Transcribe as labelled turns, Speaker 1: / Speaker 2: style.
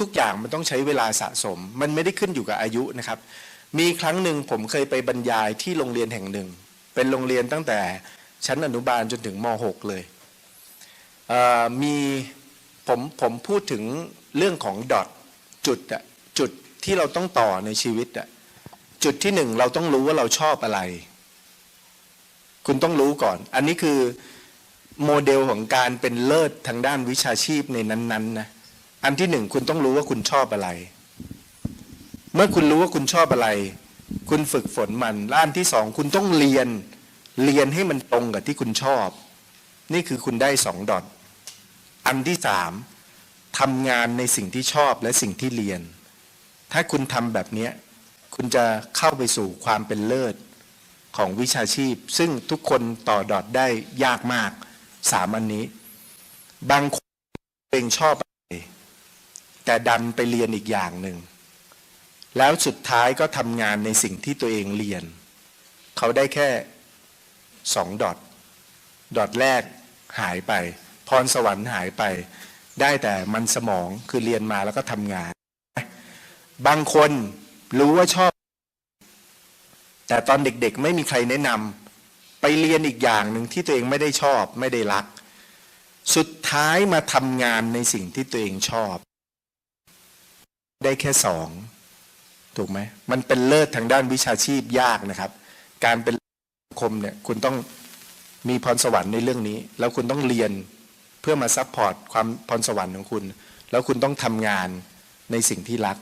Speaker 1: ทุกๆอย่างมันต้องใช้เวลาสะสม มันไม่ได้ขึ้นอยู่กับอายุนะครับ มีครั้งหนึ่งผมเคยไปบรรยายที่โรงเรียนแห่งหนึ่ง เป็นโรงเรียนตั้งแต่ชั้นอนุบาลจนถึงม .6 เลยเมีผมผมพูดถึงเรื่องของดอทจุดอะจุดที่เราต้องต่อในชีวิตอะจุดที่หนึ่งเราต้องรู้ว่าเราชอบอะไร คุณต้องรู้ก่อน อันนี้คือโมเดลของการเป็นเลิศทางด้านวิชาชีพในนั้นๆนะ อันที่หนึ่งคุณต้องรู้ว่าคุณชอบอะไร เมื่อคุณรู้ว่าคุณชอบอะไร คุณฝึกฝนมันละอันที่สองคุณต้องเรียน เรียนให้มันตรงกับที่คุณชอบ นี่คือคุณได้สองดอทอันที่สามทำงานในสิ่งที่ชอบและสิ่งที่เรียน ถ้าคุณทำแบบนี้คุณจะเข้าไปสู่ความเป็นเลิศของวิชาชีพ ซึ่งทุกคนต่อดอทได้ยากมากสามอันนี้ บางคนเองชอบ แต่ดันไปเรียนอีกอย่างหนึ่ง แล้วสุดท้ายก็ทำงานในสิ่งที่ตัวเองเรียน เขาได้แค่สองดอทดอทแรกหายไป พรสวรรค์หายไป ได้แต่มันสมองคือเรียนมาแล้วก็ทำงาน บางคนรู้ว่าชอบ แต่ตอนเด็กๆไม่มีใครแนะนำไปเรียนอีกอย่างหนึ่งที่ตัวเองไม่ได้ชอบไม่ได้รัก สุดท้ายมาทำงานในสิ่งที่ตัวเองชอบ ได้แค่สองถูกไหมมันเป็นเลิศทางด้านวิชาชีพยากนะครับ การเป็นสังคมเนี่ยคุณต้องมีพรสวรรค์ในเรื่องนี้ แล้วคุณต้องเรียนเพื่อมาซัพพอร์ตความพรสวรรค์ของคุณ แล้วคุณต้องทำงานในสิ่งที่รัก